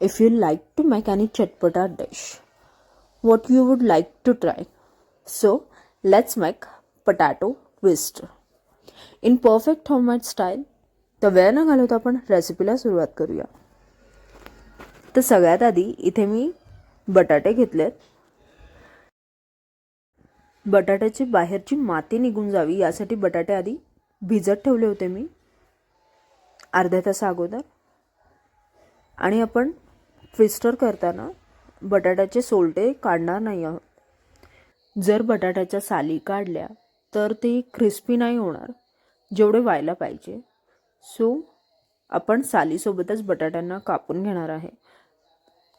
If you like to make any chatpata dish, what you would like to try. So let's make potato twist. In perfect homemade style, तर वेळ न घालवता आपण रेसिपीला सुरुवात करूया तर सगळ्यात आधी इथे मी बटाटे घेतलेत बटाट्याची बाहेरची माती निघून जावी यासाठी बटाटे आधी भिजत ठेवले होते मी अर्ध्या तासा अगोदर आणि आपण ट्विस्टर करताना बटाट्याचे सोलटे काढणार नाही आहोत. जर बटाट्याच्या साली काढल्या तर ते क्रिस्पी नाही होणार जेवढे व्हायला पाहिजे. सो आपण सालीसोबतच बटाट्यांना कापून घेणार आहे.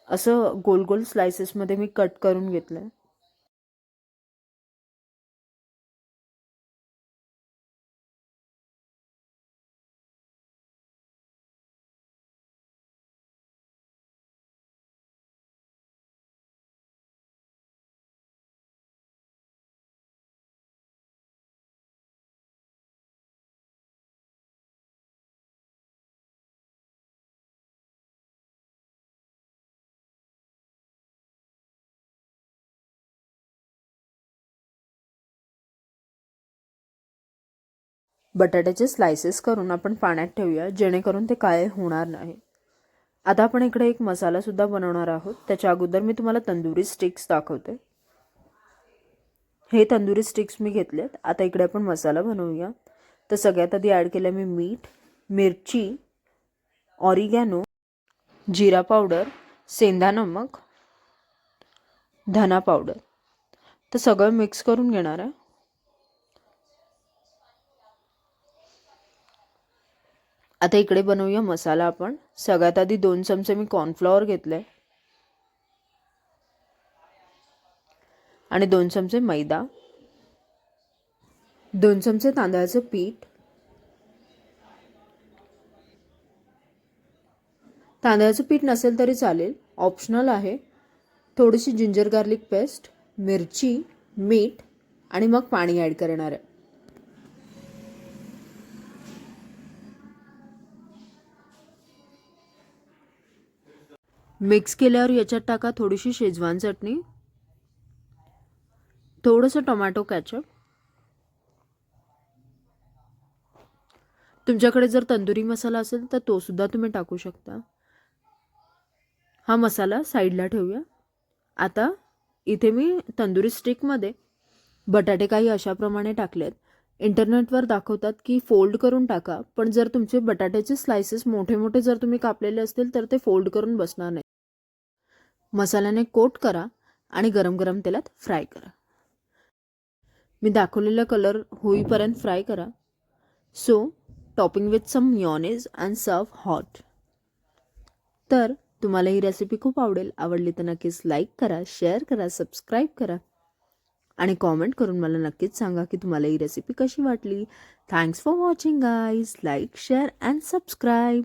असं गोल गोल स्लायसेसमध्ये मी कट करून घेतलं आहे बटाट्याचे स्लायसेस करून आपण पाण्यात ठेवूया जेणेकरून ते काळे होणार नाही. आता आपण इकडे एक मसालासुद्धा बनवणार आहोत. त्याच्या अगोदर मी तुम्हाला तंदुरी स्टिक्स दाखवते. हे तंदुरी स्टिक्स मी घेतलेत. आता इकडे आपण मसाला बनवूया. तर सगळ्यात आधी ॲड केलं मी मीठ मिरची ऑरिगॅनो जिरा पावडर सेंधा नमक धना पावडर तर सगळं मिक्स करून घेणार आहे. आता इकडे बनवूया मसाला आपण. सगळ्यात आधी दोन चमचे मी कॉर्नफ्लॉवर घेतले आणि दोन चमचे मैदा. दोन चमचे तांदळाचं पीठ. तांदळाचं पीठ नसेल तरी चालेल. ऑप्शनल आहे. थोडीशी जिंजर गार्लिक पेस्ट मिरची मीठ आणि मग पाणी ॲड करणार आहे. मिक्स केल्यावर याच्यात टाका थोडीशी शेजवान चटणी. थोडंसं टोमॅटो कॅचअप. तुमच्याकडे जर तंदुरी मसाला असेल तर तो सुद्धा तुम्ही टाकू शकता. हा मसाला साईडला ठेवूया. आता इथे मी तंदुरी स्टिकमध्ये बटाटे काही अशाप्रमाणे टाकलेत. इंटरनेटवर दाखवतात की फोल्ड करून टाका पण जर तुमचे बटाट्याचे स्लायसेस मोठे मोठे जर तुम्ही कापलेले असतील तर ते फोल्ड करून बसणार नाही. मसाल्याने कोट करा आणि गरम गरम तेलात फ्राय करा. मी दाखवलेला कलर होईपर्यंत फ्राय करा. So topping with some mayonnaise and serve hot तर तुम्हाला ही रेसिपी खूप आवडेल आवडली तर नक्कीच लाईक करा शेअर करा सबस्क्राईब करा. आणि कॉमेंट करून मला नक्कीच सांगा की तुम्हाला ही रेसिपी कशी वाटली. Thanks for watching guys like share and subscribe